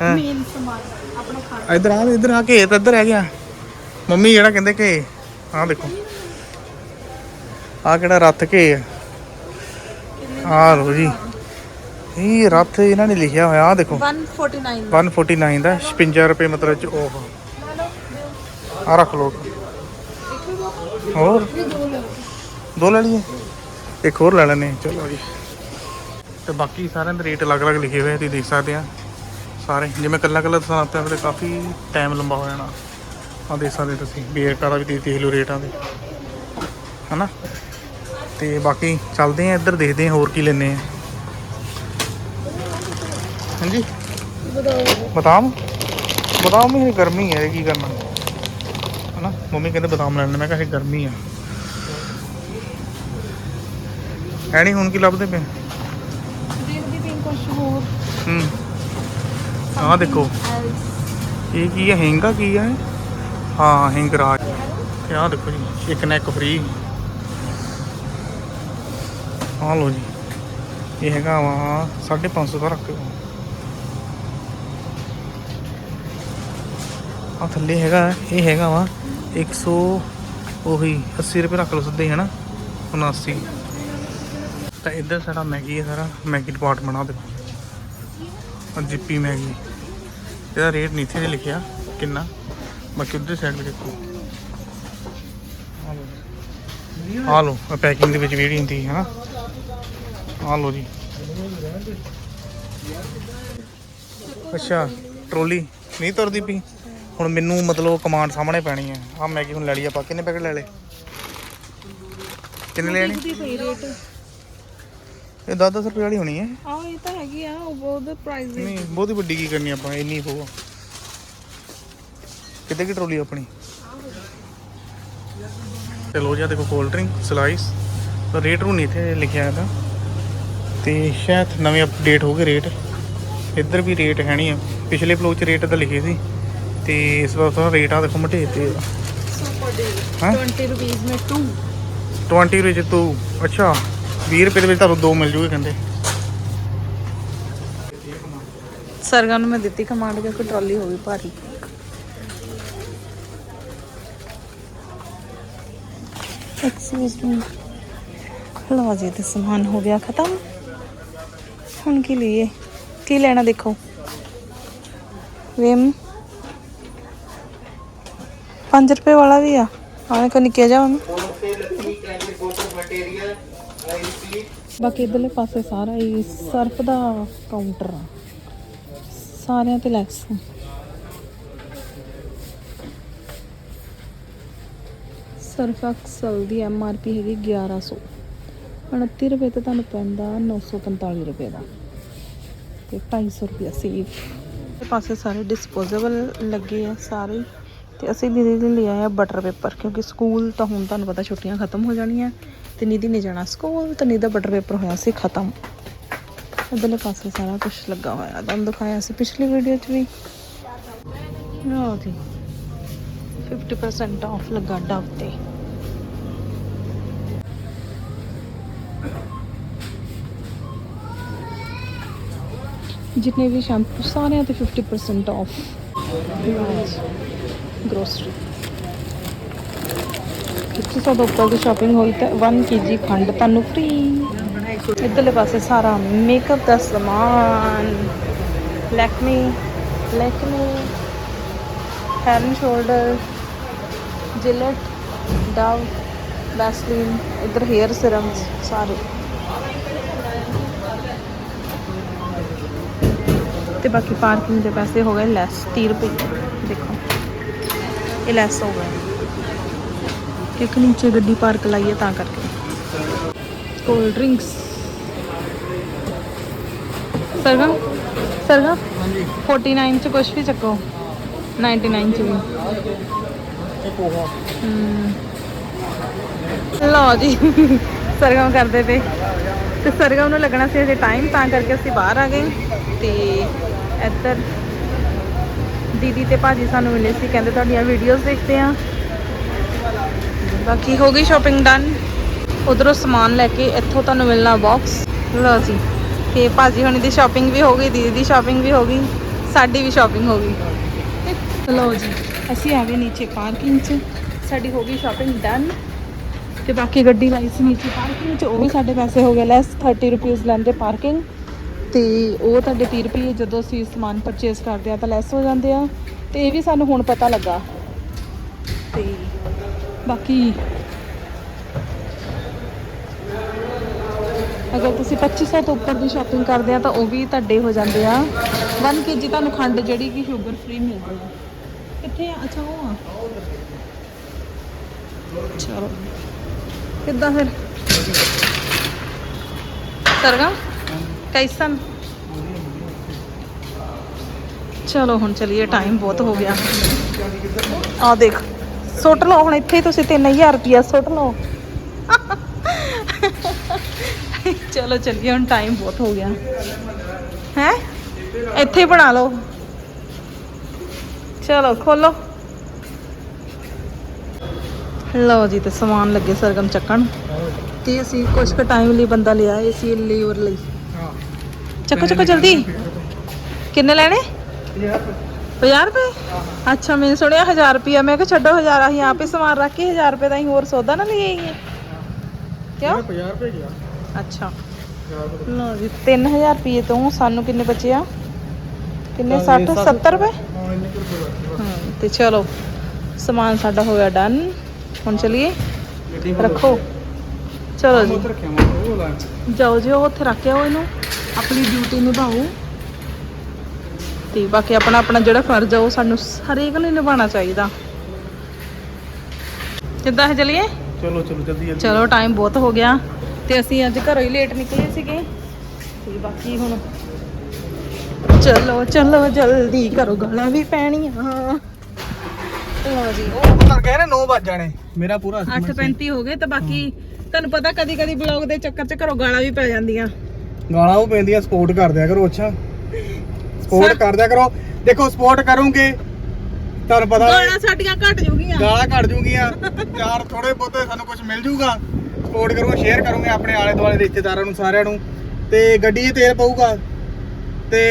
S2: ਮੇਨ ਸਮਾਨ ਆਪਣਾ ਖਾਣਾ।
S1: ਇੱਧਰ ਆ ਇੱਧਰ ਆ ਕੇ ਇੱਧਰ ਰਹਿ ਗਿਆ। ਮੰਮੀ ਜਿਹੜਾ ਕਹਿੰਦੇ ਕਿ ਆਹ ਦੇਖੋ। ਆ ਕਿਹੜਾ ਰੱਥ ਕੇ ਆ ਆਹ ਲੋ ਜੀ। ਇਹ ਰੱਥ ਇਹਨਾਂ ਨੇ ਲਿਖਿਆ ਹੋਇਆ ਆ ਦੇਖੋ।
S2: 149
S1: 149 ਦਾ 56 ਰੁਪਏ ਮਤਲਬ ਚ ਉਹ ਆ ਰੱਖ ਲੋ ਹੋਰ? ਦੋ ਲੈ ਲਈਏ। ਇੱਕ ਹੋਰ ਲੈ ਲੈਣੇ ਚਲੋ ਜੀ। ਤੇ ਬਾਕੀ ਸਾਰਿਆਂ ਦੇ ਰੇਟ ਅਲੱਗ-ਅਲੱਗ ਲਿਖੇ ਹੋਏ ਆ ਤੁਸੀਂ ਦੇਖ ਸਕਦੇ ਆ। ਸਾਰੇ ਜਿਵੇਂ ਕੱਲਾ ਕੱਲਾ ਦੱਸਣਾ ਤਾਂ ਫਿਰ ਕਾਫੀ ਟਾਈਮ ਲੰਬਾ ਹੋ ਜਾਣਾ। ਆ ਦੇਖ ਸਕਦੇ ਤੁਸੀਂ ਬੇਰਕਾ ਦਾ ਵੀ ਤੁਸੀਂ ਦੇਖ ਲਓ ਰੇਟਾਂ ਦੇ। ਹਨਾ? ਤੇ ਬਾਕੀ ਚੱਲਦੇ ਆ ਇੱਧਰ ਦੇਖਦੇ ਆ ਹੋਰ ਕੀ ਲੈਣੇ ਆ। ਹਾਂਜੀ? ਬਦਾਮ? ਬਦਾਮ ਇਹ ਗਰਮੀ ਹੈ ਕੀ ਕਰਨਾ? ਹਨਾ? ਮੰਮੀ ਕਹਿੰਦੇ ਬਦਾਮ ਲੈਣੇ ਮੈਂ ਕਿਹਾ ਗਰਮੀ ਆ। ਨਹੀਂ ਹੁਣ ਕੀ ਲੱਭਦੇ ਪਏ?
S2: ਦੇਖਦੀ ਪਈ ਕੁਝ ਹੋਰ।
S1: ਹੂੰ। ਆਹ ਦੇਖੋ। ਇਹ ਕੀ ਹੈ ਹੈਂਗਾ ਕੀ ਹੈ ਹਾਂ ਹਿੰਗ ਰਾਜ। ਤੇ ਆਹ ਦੇਖੋ ਜੀ ਇੱਕ ਨੈਕ ਫ੍ਰੀ ਆਹ ਲੋ ਜੀ। ਇਹ ਹੈਗਾ ਵਾ 550 ਦਾ ਰੱਖ ਆ ਥੱਲੇ ਹੈਗਾ ਇਹ ਹੈਗਾ ਵਾ 100 ਉਹੀ 80 ਰੁਪਏ ਰੱਖ ਲਓ ਸਿੱਧੇ ਹੈ ਨਾ 79 ਤਾਂ ਇੱਧਰ ਸਾਡਾ ਮੈਗੀ ਹੈ ਸਾਰਾ। ਮੈਗੀ ਡਿਪਾਰਟਮੈਂਟ ਆ ਦੇਖੋ ਆ ਜਿੱਪੀ ਮੈਗੀ। ਇਹਦਾ ਰੇਟ ਨਹੀਂ ਇੱਥੇ ਲਿਖਿਆ। ਕਿੰਨਾ? ਬਾਕੀ ਉਧਰ ਸਾਈਡ ਤੇ ਦੇਖੋ। ਆ ਲੋ ਪੈਕਿੰਗ ਦੇ ਵਿੱਚ ਵੀ ਹੁੰਦੀ ਹੈ ਨਾ ਆ ਲੋ ਜੀ। ਅੱਛਾ, ਟਰੋਲੀ। ਨਹੀਂ ਤੁਰਦੀ ਪਈ? ਹੁਣ ਮੈਨੂੰ ਮਤਲਬ ਕਮਾਂਡ ਸਾਹਮਣੇ ਪੈਣੀ ਹੈ ਆ ਮੈਗੀ ਹੁਣ ਲੈ ਲਈ ਆਪਾਂ ਕਿੰਨੇ ਪੈਕਟ ਲੈ ਲਏ? ਕਿੰਨੇ ਲੈਣੇ?
S2: ਦੇਖਦੀ ਪਈ ਰੇਟ।
S1: ਇਹ 10-10 ਰੁਪਏ ਵਾਲੀ ਹੋਣੀ ਹੈ
S2: ਆਹ ਇਹ ਤਾਂ ਹੈਗੀ ਆ ਉਹ ਬਹੁਤ ਪ੍ਰਾਈਸ
S1: ਨਹੀਂ ਬਹੁਤੀ ਵੱਡੀ ਕੀ ਕਰਨੀ ਆਪਾਂ ਇੰਨੀ ਹੋਊ ਕਿੱਥੇ ਕੀ ਟਰੋਲੀ ਆਪਣੀ? ਚਲੋ ਜੀ ਆਹ ਦੇਖੋ ਕੋਲਡ ਡਰਿੰਕ ਸਲਾਈਸ ਰੇਟ ਨੂੰ ਨਹੀਂ ਇੱਥੇ ਲਿਖਿਆ ਹੈਗਾ। ਤੇ ਸ਼ਾਇਦ ਨਵੇਂ ਅਪਡੇਟ ਹੋ ਗਏ ਰੇਟ। ਇੱਧਰ ਵੀ ਰੇਟ ਹੈ ਨਹੀਂ ਆ। ਪਿਛਲੇ ਫਲੋ ਚ ਰੇਟ ਤਾਂ ਲਿਖੇ ਸੀ। ਤੇ ਇਸ ਵਾਰ ਥੋੜਾ ਰੇਟ ਆ ਦੇਖੋ ਮਟੇ ਤੇ
S2: ਸੁਪਰ ਡੀਲ
S1: ਹੈਂ?
S2: 20 ਰੁਪਏ में टू
S1: 20 ਰੁਪਏ ਚ ਤੂੰ ਅੱਛਾ 20 ਰੁਪਏ ਦੇ ਵਿੱਚ ਤੁਹਾਨੂੰ ਦੋ ਮਿਲ ਜੂਗੇ ਕਹਿੰਦੇ।
S2: ਸਰਗਨ ਨੂੰ ਮੈਂ ਦਿੱਤੀ ਕਮਾਂਡ ਕਿਉਂਕਿ ਟਰਾਲੀ ਹੋ ਗਈ ਭਾਰੀ। ਐਕਸਕਿਊਜ਼ ਮੀ ਲਓ ਜੀ ਤੇ ਸਮਾਨ ਹੋ ਗਿਆ ਖਤਮ। ਹੁਣ ਕੀ ਲਈਏ? ਕੀ ਲੈਣਾ ਦੇਖੋ? ਵਿਮ 5 ਰੁਪਏ ਵਾਲਾ ਵੀ ਆ। ਆਹ ਕੋ ਨਿੱਕਿਆ ਜਾ ਬਾਕੀ ਇਧਰਲੇ ਪਾਸੇ ਸਾਰਾ ਹੀ ਸਰਫ ਦਾ ਕਾਊਂਟਰ ਆ। ਸਾਰਿਆਂ ਤੇ ਲੈਕਸ ਸਰਫ ਐਕਸਲ ਦੀ ਐਮ ਆਰ ਪੀ ਹੈਗੀ 1100 29 ਰੁਪਏ ਤੇ ਤੁਹਾਨੂੰ ਪੈਂਦਾ 945 ਰੁਪਏ ਦਾ। ਤੇ 250 ਰੁਪਏ ਸੇਵ ਤੇ ਪਾਸੇ ਸਾਰੇ ਡਿਸਪੋਜ਼ੇਬਲ ਲੱਗੇ ਆ ਸਾਰੇ। ਤੇ ਅਸੀਂ ਦੀਦੀ ਲਈ ਲਿਆ ਆ ਬਟਰ ਪੇਪਰ ਕਿਉਂਕਿ ਸਕੂਲ ਤਾਂ ਹੁਣ ਤੁਹਾਨੂੰ ਪਤਾ ਛੁੱਟੀਆਂ ਖਤਮ ਹੋ ਜਾਣੀਆਂ ਤੇ ਨਿਧੀ ਨੇ ਜਾਣਾ ਸਕੂਲ ਤੇ ਨਿਧੀ ਦਾ ਬਟਰ ਪੇਪਰ ਹੋਇਆ ਸੀ ਖਤਮ। ਇਧਰਲੇ ਪਾਸੇ ਸਾਰਾ ਕੁਝ ਲੱਗਾ ਹੋਇਆ, ਤੁਹਾਨੂੰ ਦਿਖਾਇਆ ਸੀ ਪਿਛਲੀ ਵੀਡੀਓ 'ਚ ਵੀ। ਲਓ ਜੀ 50% ਆਫ ਲੱਗਾ ਡਵ ਤੇ। ਜਿੰਨੇ ਵੀ ਸ਼ੈਂਪੂ ਸਾਰਿਆਂ ਤੇ 50% ਆਫ ਗਰੋਸਰੀ ਜਿੱਥੇ ਸਾਡਾ ਉੱਪਰ ਦੀ ਸ਼ਾਪਿੰਗ ਹੋਈ ਤਾਂ 1 ਕੇਜੀ ਖੰਡ ਤੁਹਾਨੂੰ ਫ੍ਰੀ ਇੱਧਰਲੇ ਪਾਸੇ ਸਾਰਾ ਮੇਕਅਪ ਦਾ ਸਮਾਨ। ਲੈਕਮੀ ਲੈਕਮੇ ਹੈਰਨ ਸ਼ੋਲਡਰ ਜਿਲਟ ਡਵ ਵੈਸਲੀਨ ਇੱਧਰ ਹੇਅਰ ਸਿਰਮਸ ਸਾਰੇ। ਤੇ ਬਾਕੀ ਪਾਰਕਿੰਗ ਦੇ ਪੈਸੇ ਹੋ ਗਏ ਲੈਸ 30 ਰੁਪਏ। ਲੈਸ ਹੋ ਗਏ ਕਿਉਂਕਿ ਨੀਚੇ ਗੱਡੀ ਪਾਰਕ ਲਾਈ ਹੈ ਤਾਂ ਕਰਕੇ। ਕੋਲਡ ਡਰਿੰਕਸ ਸਰਗਮ ਸਰਗਮ
S1: ਹਾਂਜੀ।
S2: 49 ਚ ਕੁਝ ਵੀ ਚੱਕੋ। 99 ਚ ਵੀ। ਲਓ ਜੀ ਸਰਗਮ ਕਰਦੇ ਪਏ। ਤੇ ਸਰਗਮ ਨੂੰ ਲੱਗਣਾ ਸੀ ਅਜੇ ਟਾਈਮ ਤਾਂ ਕਰਕੇ ਅਸੀਂ ਬਾਹਰ ਆ ਗਏ। ਤੇ ਇੱਧਰ ਦੀਦੀ ਤੇ ਭਾਜੀ ਸਾਨੂੰ ਮਿਲੇ ਸੀ, ਕਹਿੰਦੇ ਤੁਹਾਡੀਆਂ ਵੀਡੀਓਜ਼ ਦੇਖਦੇ ਆ ਬਾਕੀ ਹੋ ਗਈ ਸ਼ਾਪਿੰਗ ਡਨ ਉਧਰੋਂ ਸਮਾਨ ਲੈ ਕੇ ਇੱਥੋਂ ਤੁਹਾਨੂੰ ਮਿਲਣਾ ਬਾਕਸ ਲਓ ਜੀ, ਤੇ ਭਾਜੀ ਹੁਣੀ ਦੀ ਸ਼ਾਪਿੰਗ ਵੀ ਹੋ ਗਈ, ਦੀਦੀ ਦੀ ਸ਼ਾਪਿੰਗ ਵੀ ਹੋ ਗਈ, ਸਾਡੀ ਵੀ ਸ਼ਾਪਿੰਗ ਹੋ ਗਈ। ਲਓ ਜੀ, ਅਸੀਂ ਆ ਗਏ ਨੀਚੇ ਪਾਰਕਿੰਗ 'ਚ। ਸਾਡੀ ਹੋ ਗਈ ਸ਼ਾਪਿੰਗ ਡਨ ਤੇ ਬਾਕੀ ਗੱਡੀ ਲਾਈ ਸੀ ਨੀਚੇ ਪਾਰਕਿੰਗ 'ਚ, ਉਹ ਵੀ ਸਾਡੇ ਪੈਸੇ ਹੋ ਗਏ ਲੈਸ 30 ਰੁਪਏ ਲੈਂਦੇ ਪਾਰਕਿੰਗ ਤੇ ਉਹ ਤੁਹਾਡੇ 30 ਰੁਪਏ ਜਦੋਂ ਅਸੀਂ ਸਮਾਨ ਪਰਚੇਸ ਕਰਦੇ ਆ ਤਾਂ ਲੈਸ ਹੋ ਜਾਂਦੇ ਆ ਤੇ ਇਹ ਵੀ ਸਾਨੂੰ ਹੁਣ ਪਤਾ ਲੱਗਾ। ਤੇ ਬਾਕੀ ਅਗਰ ਤੁਸੀਂ 2500 ਤੋਂ ਉੱਪਰ ਦੀ ਸ਼ਾਪਿੰਗ ਕਰਦੇ ਆ ਤਾਂ ਉਹ ਵੀ ਤੁਹਾਡੇ ਹੋ ਜਾਂਦੇ ਆ। 1 ਕੇਜੀ ਤੁਹਾਨੂੰ ਖੰਡ ਜਿਹੜੀ ਕਿ ਸ਼ੂਗਰ ਫ੍ਰੀ ਮਿਲਦੀ ਆ। ਕਿੱਥੇ ਆ? ਅੱਛਾ, ਉਹ ਆ। ਚਲੋ। ਕਿੱਦਾਂ ਫਿਰ? ਸਰਗਮ ਕੈਸਨ। ਚਲੋ, ਹੁਣ ਚਲੀਏ ਟਾਈਮ ਬਹੁਤ ਹੋ ਗਿਆ। ਆ ਦੇਖ, ਸੁੱਟ ਲਓ, ਹੁਣ ਇੱਥੇ ਤੁਸੀਂ 3000 ਰੁਪਿਆ ਸੁੱਟ ਲਓ। ਚਲੋ, ਚੱਲੀਏ, ਹੁਣ ਟਾਈਮ ਬਹੁਤ ਹੋ ਗਿਆ। ਹੈ? ਇੱਥੇ ਬਣਾ ਲਓ। ਚਲੋ, ਖੋਲੋ। ਲਓ ਜੀ, ਤੇ ਸਮਾਨ ਲੱਗੇ ਸਰਗਮ ਚੱਕਣ। ਤੇ ਅਸੀਂ ਕੁਝ ਕੁ ਟਾਈਮ ਲਈ ਬੰਦਾ ਲਿਆ ਏਸੀ ਲਈ ਲਈ। ਚੱਕੋ ਚੱਕੋ ਜਲਦੀ। ਕਿੰਨੇ ਲੈਣੇ? 50 ਰੁਪਏ? ਅੱਛਾ ਮੈਂ ਸੁਣਿਆ 1000 ਰੁਪਿਆ ਮੈਂ ਕਿਹਾ ਛੱਡੋ 1000 ਅਸੀਂ ਆਪੇ ਸਮਾਨ ਰੱਖ ਕੇ 1000 ਰੁਪਏ ਦਾ ਅਸੀਂ ਹੋਰ ਸੌਦਾ ਨਾ ਲਈ ਆਈਏ। ਕਿਉਂ?
S1: 50 ਰੁਪਏ ਗਿਆ।
S2: ਅੱਛਾ। ਲਓ ਜੀ 3000 ਰੁਪਏ ਤੋਂ ਸਾਨੂੰ ਕਿੰਨੇ ਬਚੇ ਆ? ਕਿੰਨੇ? 60 70 ਰੁਪਏ?
S1: ਹਾਂ
S2: ਹਾਂ ਤੇ ਚਲੋ ਸਮਾਨ ਸਾਡਾ ਹੋ ਗਿਆ ਡਨ। ਹੁਣ ਚਲੀਏ। ਰੱਖੋ। ਚਲੋ ਜੀ।
S1: ਉਹ
S2: ਜਾਓ ਜੀ ਉਹ ਉੱਥੇ ਰੱਖਿਆ ਹੋ ਇਹਨੂੰ। ਆਪਣੀ ਡਿਊਟੀ ਨਿਭਾਓ। ਤੇ ਬਾਕੀ ਆਪਣਾ ਆਪਣਾ ਜਿਹੜਾ ਫਰਜ਼ ਆ ਉਹ ਸਾਨੂੰ ਹਰੇਕ ਨੂੰ ਨਿਭਾਉਣਾ ਚਾਹੀਦਾ। ਕਿੱਦਾਂ ਹੈ ਚਲੀਏ?
S1: ਚਲੋ ਚਲੋ ਜਲਦੀ ਜਲਦੀ।
S2: ਚਲੋ ਟਾਈਮ ਬਹੁਤ ਹੋ ਗਿਆ। ਤੇ ਅਸੀਂ ਅੱਜ ਘਰੋਂ ਹੀ ਲੇਟ ਨਿਕਲੇ ਸੀਗੇ। ਤੇ ਬਾਕੀ ਹੁਣ ਚਲੋ ਚਲੋ ਜਲਦੀ ਘਰੋਂ ਗਾਲਾਂ ਵੀ ਪੈਣੀਆਂ। ਲਓ ਜੀ
S1: ਉਹ ਪਤਾ ਕਹਿ ਰਹੇ 9 ਵੱਜ ਜਾਣੇ। ਮੇਰਾ ਪੂਰਾ
S2: 8:35 ਹੋ ਗਏ ਤੇ ਬਾਕੀ ਤੁਹਾਨੂੰ ਪਤਾ ਕਦੀ ਕਦੀ ਬਲੌਗ ਦੇ ਚੱਕਰ 'ਚ ਘਰੋਂ ਗਾਲਾਂ ਵੀ ਪੈ ਜਾਂਦੀਆਂ।
S1: ਗਾਲਾਂ ਉਹ ਪੈਂਦੀਆਂ ਸਪੋਰਟ ਕਰ ਦਿਆ ਕਰੋ ਅੱਛਾ। ਸਪੋਰਟ ਕਰ ਦਿਆ ਕਰੋ। ਦੇਖੋ ਸਪੋਰਟ ਕਰੋਗੇ ਤੁਹਾਨੂੰ ਪਤਾ
S2: ਗਾਲਾਂ ਸਾਡੀਆਂ ਘਟ ਜੂਗੀਆਂ
S1: ਗਾਲਾਂ ਘਟ ਜੂਗੀਆਂ ਚਾਰ ਥੋੜੇ ਬਹੁਤੇ ਸਾਨੂੰ ਕੁਝ ਮਿਲ ਜੂਗਾ ਸਪੋਰਟ ਕਰੋਗੇ ਸ਼ੇਅਰ ਕਰੋਗੇ ਆਪਣੇ ਆਲੇ ਦੁਆਲੇ ਰਿਸ਼ਤੇਦਾਰਾਂ ਨੂੰ ਸਾਰਿਆਂ ਨੂੰ। ਤੇ ਗੱਡੀ 'ਚ ਤੇਲ ਪਊਗਾ। ਤੇ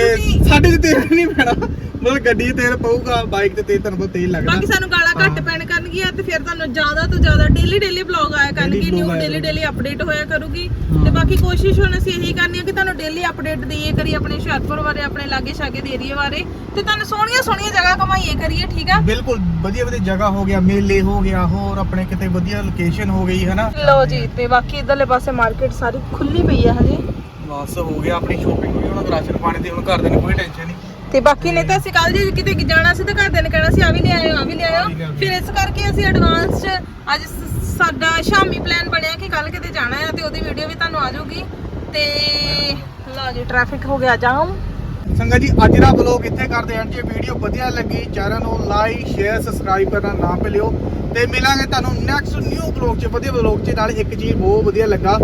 S1: ਸਾਡੇ 'ਚ ਤੇਲ ਨਹੀਂ ਪੈਣਾ। ਮਤਲਬ ਗੱਡੀ ਤੇਲ ਪਊਗਾ ਬਾਈਕ ਤੇ ਤੇਲ ਤੁਹਾਨੂੰ ਤੇਲ ਲੱਗਦਾ
S2: ਬਾਕੀ ਸਾਨੂੰ ਗਾਲਾਂ ਘੱਟ ਪੈਣ ਕਰਨਗੀਆਂ ਤੇ ਫਿਰ ਤੁਹਾਨੂੰ ਜ਼ਿਆਦਾ ਤੋਂ ਜ਼ਿਆਦਾ ਡੇਲੀ ਡੇਲੀ ਬਲੌਗ ਆਇਆ ਕਰਨਗੇ ਨਿਊ ਡੇਲੀ ਡੇਲੀ ਅਪਡੇਟ ਹੋਇਆ ਕਰੂਗੀ।
S1: ਹਾਂ।
S2: ਤੇ ਬਾਕੀ ਕੋਸ਼ਿਸ਼ ਹੁਣ ਅਸੀਂ ਇਹੀ ਕਰਨੀ ਆ ਕਿ ਤੁਹਾਨੂੰ ਡੇਲੀ ਅਪਡੇਟ ਦਈਏ ਕਰੀ ਆਪਣੇ ਹੁਸ਼ਿਆਰਪੁਰ ਬਾਰੇ ਆਪਣੇ ਲਾਗੇ ਛਾਗੇ ਦੇ ਏਰੀਆ ਬਾਰੇ। ਤੇ ਤੁਹਾਨੂੰ ਸੋਹਣੀਆਂ ਸੋਹਣੀਆਂ ਜਗ੍ਹਾ ਘਮਾਈਏ ਕਰੀਏ ਠੀਕ ਆ?
S1: ਬਿਲਕੁਲ ਵਧੀਆ ਵਧੀਆ ਜਗ੍ਹਾ ਹੋ ਗਿਆ ਮੇਲੇ ਹੋ ਗਿਆ ਹੋਰ ਆਪਣੇ ਕਿਤੇ ਵਧੀਆ ਲੋਕੇਸ਼ਨ ਹੋ ਗਈ ਹਨਾ?
S2: ਲਓ ਜੀ ਤੇ ਬਾਕੀ ਇਧਰਲੇ ਪਾਸੇ ਮਾਰਕੀਟ ਸਾਰੀ ਖੁੱਲੀ ਪਈ ਆ ਹਜੇ।
S1: ਬਸ ਹੋ ਗਿਆ ਆਪਣੀ ਸ਼ੋਪਿੰਗ ਵੀ ਹੁਣ ਰਾਸ਼ਨ ਪਾਣੀ ਦੀ ਹੁਣ ਘਰ ਦੇ ਨੂੰ ਕੋਈ ਟੈਨਸ਼ਨ ਨਹੀਂ
S2: ਤੇ ਬਾਕੀ ਨੇ ਤਾਂ ਅਸੀਂ ਕੱਲ ਜੇ ਕਿਤੇ ਜਾਣਾ ਸੀ ਤਾਂ ਘਰਦਿਆਂ ਨੇ ਕਹਿਣਾ ਸੀ ਆ ਵੀ ਲੈ ਆਇਓ ਆ ਵੀ ਲੈ ਆਇਓ। ਫਿਰ ਇਸ ਕਰਕੇ ਅਸੀਂ ਐਡਵਾਂਸ ਚ ਅੱਜ ਸਾਡਾ ਸ਼ਾਮੀ ਪਲਾਨ ਬਣਿਆ ਕਿ ਕੱਲ ਕਿਤੇ ਜਾਣਾ ਹੈ ਤੇ ਉਹਦੀ ਵੀਡੀਓ ਵੀ ਤੁਹਾਨੂੰ ਆ ਜਾਊਗੀ। ਤੇ ਲਓ ਜੀ ਟ੍ਰੈਫਿਕ ਹੋ ਗਿਆ ਜਾਮ।
S1: ਸੰਗਤ ਜੀ ਅੱਜ ਦਾ ਬਲੌਗ ਇੱਥੇ ਕਰਦੇ ਹਾਂ ਜੇ। ਵੀਡੀਓ ਵਧੀਆ ਲੱਗੀ ਚੈਨਲ ਨੂੰ ਲਾਈਕ ਸ਼ੇਅਰ ਸਬਸਕ੍ਰਾਈਬ ਕਰਨਾ ਨਾ ਭੁੱਲਿਓ। ਤੇ ਮਿਲਾਂਗੇ ਤੁਹਾਨੂੰ ਨੈਕਸਟ ਨਿਊ ਬਲੌਗ 'ਚ ਵਧੀਆ ਬਲੌਗ 'ਚ। ਨਾਲ ਇੱਕ ਚੀਜ਼ ਬਹੁਤ ਵਧੀਆ ਲੱਗਾ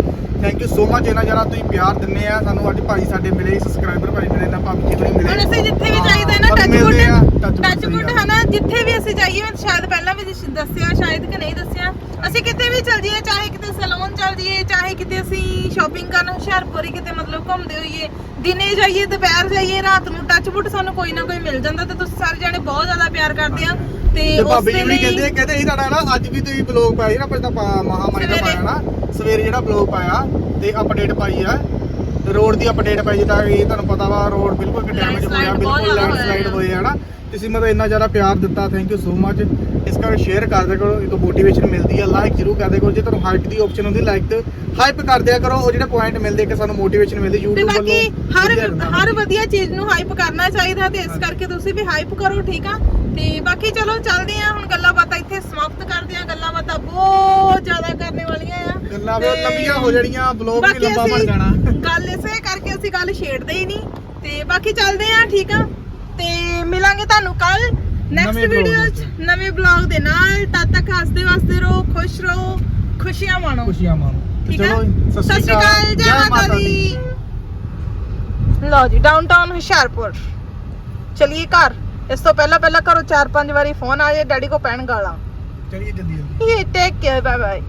S1: ਥੈਂਕ ਯੂ ਸੋ ਮਚ ਇਹਨਾਂ ਜਰਾ ਤੁਸੀਂ ਪਿਆਰ ਦਿੰਦੇ ਆ ਸਾਨੂੰ ਅੱਜ ਭਾਈ ਸਾਡੇ ਮਿਲੇ ਸਬਸਕ੍ਰਾਈਬਰ ਭਾਈ ਮਿਲੇ ਨਾ ਭਾਬੀ ਜੀ ਮਿਲੇ
S2: ਹੁਣ ਅਸੀਂ ਜਿੱਥੇ ਵੀ ਜਾਈਦਾ ਨਾ
S1: ਸਭ
S2: ਟੱਚ
S1: ਮਿਲਦੇ ਆ,
S2: ਵੁੱਡ
S1: touch wood
S2: ਟੱਚ
S1: ਸਹੀ
S2: ਵੁੱਡ
S1: ਗੱਲ।
S2: ਹਨਾ ਜਿੱਥੇ ਵੀ ਅਸੀਂ ਜਾਈਏ ਮੈਂ ਸ਼ਾਇਦ ਪਹਿਲਾਂ ਵੀ ਦੱਸ- ਦੱਸਿਆ ਸ਼ਾਇਦ ਕਿ ਨਹੀਂ ਦੱਸਿਆ। ਅਸੀਂ ਕਿਤੇ ਵੀ ਚੱਲ ਜਾਈਏ ਚਾਹੇ ਕਿਤੇ ਸੈਲੂਨ ਚੱਲ ਜਾਈਏ ਚਾਹੇ ਕਿਤੇ ਅਸੀਂ ਸ਼ਾਪਿੰਗ ਕਰਨ ਹੁਸ਼ਿਆਰਪੁਰ ਕਿਤੇ ਮਤਲਬ ਘੁੰਮਦੇ ਹੋਈਏ। ਦਿਨੇ ਜਾਈਏ ਦੁਪਹਿਰ ਜਾਈਏ ਰਾਤ ਨੂੰ ਟੱਚ ਵੁੱਡ ਸਾਨੂੰ ਕੋਈ ਨਾ ਕੋਈ ਮਿਲ ਜਾਂਦਾ ਤੇ ਤੁਸੀਂ ਸਾਰੇ ਜਾਣੇ ਬਹੁਤ ਜ਼ਿਆਦਾ ਪਿਆਰ ਕਰਦੇ ਆ। ਤੇ
S1: ਤੇ ਭਾਬੀ ਜੀ
S2: ਲਈ
S1: ਕਹਿੰਦੇ ਕਹਿੰਦੇ ਸੀ ਤੁਹਾਡਾ ਨਾ ਅੱਜ ਵੀ ਤੁਸੀਂ ਬਲੌਗ ਪਾਇਆ ਸੀ ਨਾ ਪਹਿਲਾਂ ਤਾਂ ਮਹਾਮਾਈ ਦਾ। ਪਾਇਆ ਨਾ ਸਵੇਰੇ ਜਿਹੜਾ ਬਲੌਗ ਪਾਇਆ ਤੇ ਅਪਡੇਟ ਪਾਈ ਆ ਰੋਡ ਦੀ ਅਪਡੇਟ ਪਾਈ ਜੀ ਤਾਂ ਕਿ ਤੁਹਾਨੂੰ ਪਤਾ ਵਾ ਰੋਡ ਬਿਲਕੁਲ ਡੈਮੇਜ ਹੋਇਆ ਬਿਲਕੁਲ ਲੈਂਡਸਲਾਈਡ। ਹੋਏ ਆ ਨਾ ਤੁਸੀਂ ਮਤਲਬ ਇੰਨਾ ਜ਼ਿਆਦਾ ਪਿਆਰ ਦਿੱਤਾ ਥੈਂਕ ਯੂ ਸੋ ਮਚ ਇਸ ਕਰਕੇ ਸ਼ੇਅਰ ਕਰਦੇ ਕਰੋ ਇੱਕ ਮੋਟੀਵੇਸ਼ਨ ਮਿਲਦੀ ਆ ਲਾਈਕ ਜ਼ਰੂਰ ਕਰਦੇ ਕਰੋ। ਜੇ ਤੁਹਾਨੂੰ ਹਾਈਪ ਦੀ ਆਪਸ਼ਨ ਹੁੰਦੀ ਲਾਈਕ ਤੇ ਹਾਈਪ ਕਰ ਦਿਆ ਕਰੋ ਉਹ ਜਿਹੜੇ ਪੁਆਇੰਟ ਮਿਲਦੇ ਕਿ ਸਾਨੂੰ ਮੋਟੀਵੇਸ਼ਨ ਮਿਲਦੀ
S2: ਤੇ
S1: YouTube ਵੱਲੋਂ
S2: ਬਾਕੀ ਹਰ। ਹਰ ਵਧੀਆ ਚੀਜ਼ ਨੂੰ ਹਾਈਪ ਕਰਨਾ ਚਾਹੀਦਾ ਤੇ ਇਸ ਕਰਕੇ ਤੁਸੀਂ ਵੀ ਹਾਈਪ ਕਰੋ ਠੀਕ ਆ? ਤੇ ਬਾਕੀ ਚਲੋ ਚੱਲਦੇ ਆ ਹੁਣ ਗੱਲਾਂ ਬਾਤਾਂ ਇੱਥੇ ਸਮਾਪਤ ਕਰਦੇ ਆ। ਗੱਲਾਂ ਬਾਤਾਂ ਬਹੁਤ ਜ਼ਿਆਦਾ ਕਰਨੇ ਵਾਲੀਆਂ ਆ।
S1: ਗੱਲਾਂ
S2: ਤੇ
S1: ਬਹੁਤ ਲੰਬੀਆਂ ਹੋ ਜਾਣੀਆਂ ਬਲੌਗ ਵੀ ਲੰਬਾ ਬਣ ਜਾਣਾ।
S2: ਗੱਲ ਇਸੇ ਕਰਕੇ ਅਸੀਂ ਗੱਲ ਛੇੜਦੇ ਹੀ ਨਹੀਂ। ਤੇ ਬਾਕੀ ਚੱਲਦੇ ਆ ਠੀਕ ਆ? ਤੇ ਮਿਲਾਂਗੇ ਤੁਹਾਨੂੰ ਕੱਲ ਨੈਕਸਟ ਵੀਡੀਓ ਚ ਨਵੇਂ ਬਲੌਗ ਦੇ ਨਾਲ। ਤਦ ਤੱਕ ਹੱਸਦੇ ਵਸਦੇ ਰਹੋ ਖੁਸ਼ ਰਹੋ ਖੁਸ਼ੀਆਂ ਮਾਣੋ।
S1: ਖੁਸ਼ੀਆਂ ਮਾਣੋ।
S2: ਠੀਕ ਸਤਿ ਸ਼੍ਰੀ ਅਕਾਲ। ਜੈ ਮਾਤਾ ਦੀ। ਲਓ ਜੀ ਡਾਊਨਟਾਊਨ ਹੁਸ਼ਿਆਰਪੁਰ। ਚਲਿਏ ਘਰ। ਇਸ ਤੋਂ ਪਹਿਲਾਂ ਪਹਿਲਾਂ ਘਰੋਂ ਚਾਰ ਪੰਜ ਵਾਰੀ ਫੋਨ ਆ ਜਾਏ ਡੈਡੀ ਕੋ ਪੈਣ ਗਾਲਾਂ।
S1: ਚਲਿਏ ਜਲਦੀ ਜਲਦੀ
S2: ਇਹ ਟੇਕ ਕੇਅਰ ਬਾਏ ਬਾਏ